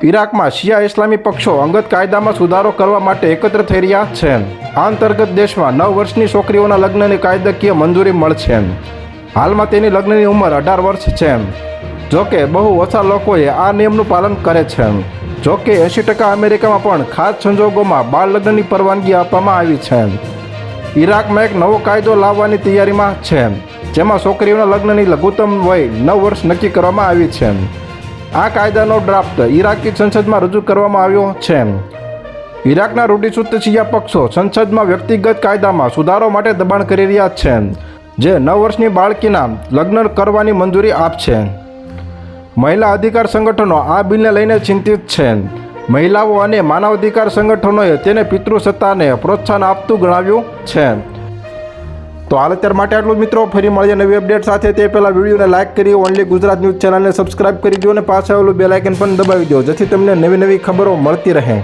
ઈરાકમાં શિયા ઇસ્લામી પક્ષો અંગત કાયદામાં સુધારો કરવા માટે એકત્ર થઈ રહ્યા છે આ અંતર્ગત દેશમાં નવ વર્ષની છોકરીઓના લગ્નની કાયદાકીય મંજૂરી મળશે હાલમાં તેની લગ્નની ઉંમર અઢાર વર્ષ છે જોકે બહુ ઓછા લોકોએ આ નિયમનું પાલન કરે છે જોકે એંશી ટકા અમેરિકામાં પણ ખાસ સંજોગોમાં બાળ લગ્નની પરવાનગી આપવામાં આવી છે ઈરાકમાં એક નવો કાયદો લાવવાની તૈયારીમાં છે જેમાં છોકરીઓના લગ્નની લઘુત્તમ વય નવ વર્ષ નક્કી કરવામાં આવી છે આ કાયદાનો ડ્રાફ્ટ ઈરાકી સંસદમાં રજૂ કરવામાં આવ્યો છે. ઈરાકના રૂઢિચુસ્ત શિયા પક્ષો સંસદમાં વ્યક્તિગત કાયદામાં સુધારો માટે દબાણ કરી રહ્યા છે, જે નવ વર્ષની બાળકીના લગ્ન કરવાની મંજૂરી આપશે. મહિલા અધિકાર સંગઠનો આ બિલને લઈને ચિંતિત છે. મહિલાઓ અને માનવ અધિકાર સંગઠનોએ તેને પિતૃસત્તાને પ્રોત્સાહન આપતું ગણાવ્યું છે. તો હાલ અત્યાર માટે આટલું મિત્રો. ફરી મળીએ નવી અપડેટ સાથે. તે પહેલાં વિડીયોને લાઇક કરી ઓનલી ગુજરાત ન્યૂઝ ચેનલને સબસ્ક્રાઇબ કરી દો અને પાછળ આવેલું બે આઇકન પણ દબાવી દો જેથી તમને નવી નવી ખબરો મળતી રહે.